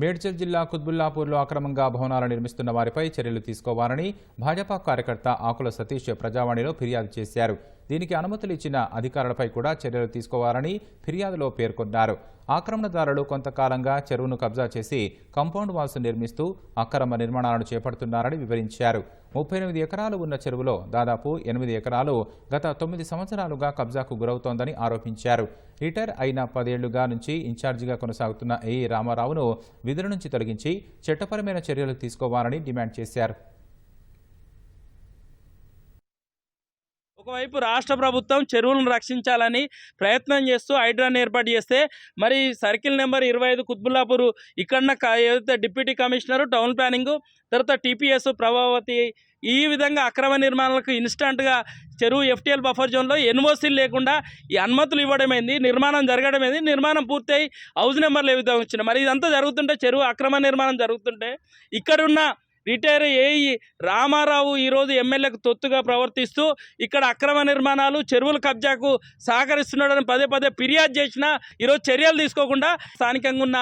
మేడ్చల్ జిల్లా కుత్బుల్లాపూర్లో అక్రమంగా భవనాలు నిర్మిస్తున్న వారిపై చర్యలు తీసుకోవాలని భాజపా కార్యకర్త ఆకుల సతీష్ ప్రజావాణిలో ఫిర్యాదు చేశారు. దీనికి అనుమతులు ఇచ్చిన అధికారులపై కూడా చర్యలు తీసుకోవాలని ఫిర్యాదులో పేర్కొన్నారు. ఆక్రమణదారులు కొంతకాలంగా చెరువును కబ్జా చేసి కంపౌండ్ వాల్స్ నిర్మిస్తూ అక్రమ నిర్మాణాలను చేపడుతున్నారని వివరించారు. ముప్పై ఎనిమిది ఎకరాలు ఉన్న చెరువులో దాదాపు ఎనిమిది ఎకరాలు గత తొమ్మిది సంవత్సరాలుగా కబ్జాకు గురవుతోందని ఆరోపించారు. రిటైర్ అయిన పదేళ్ళుగా నుంచి ఇన్ఛార్జిగా కొనసాగుతున్న ఏఈ రామారావును విధుల నుంచి తొలగించి చట్టపరమైన చర్యలు తీసుకోవాలని డిమాండ్ చేశారు. ఒకవైపు రాష్ట్ర ప్రభుత్వం చెరువులను రక్షించాలని ప్రయత్నం చేస్తూ హైడ్రాన్ ఏర్పాటు చేస్తే మరి సర్కిల్ నెంబర్ ఇరవై ఐదు కుత్బుల్లాపూర్ ఇక్కడ ఏదైతే డిప్యూటీ కమిషనర్ టౌన్ ప్లానింగ్ తర్వాత టీపీఎస్ ప్రభావతి ఈ విధంగా అక్రమ నిర్మాణాలకు ఇన్స్టంట్గా చెరువు ఎఫ్టీఎల్ బఫర్ జోన్లో ఎన్ఓసీలు లేకుండా ఈ అనుమతులు ఇవ్వడమైంది నిర్మాణం జరగడమైంది నిర్మాణం పూర్తయి హౌస్ నెంబర్లు ఏ విధంగా వచ్చినాయి. మరి ఇదంతా జరుగుతుంటే చెరువు అక్రమ నిర్మాణం జరుగుతుంటే ఇక్కడున్న రిటైర్ ఏఈ రామారావు ఈరోజు ఎమ్మెల్యేకు తొత్తుగా ప్రవర్తిస్తూ ఇక్కడ అక్రమ నిర్మాణాలు చెరువుల కబ్జాకు సహకరిస్తున్నాడని పదే పదే ఫిర్యాదు చేసినా ఈరోజు చర్యలు తీసుకోకుండా స్థానికంగా ఉన్న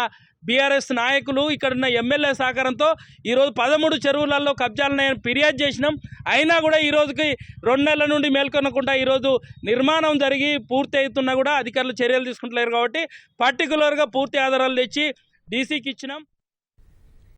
బీఆర్ఎస్ నాయకులు ఇక్కడ ఉన్న ఎమ్మెల్యే సహకారంతో ఈరోజు పదమూడు చెరువులలో కబ్జాలను ఫిర్యాదు చేసినాం. అయినా కూడా ఈరోజుకి రెండు నెలల నుండి మేల్కొనకుండా ఈరోజు నిర్మాణం జరిగి పూర్తి అవుతున్నా కూడా అధికారులు చర్యలు తీసుకుంటలేరు కాబట్టి పర్టికులర్గా పూర్తి ఆధారాలు తెచ్చి డీసీకి ఇచ్చినాం.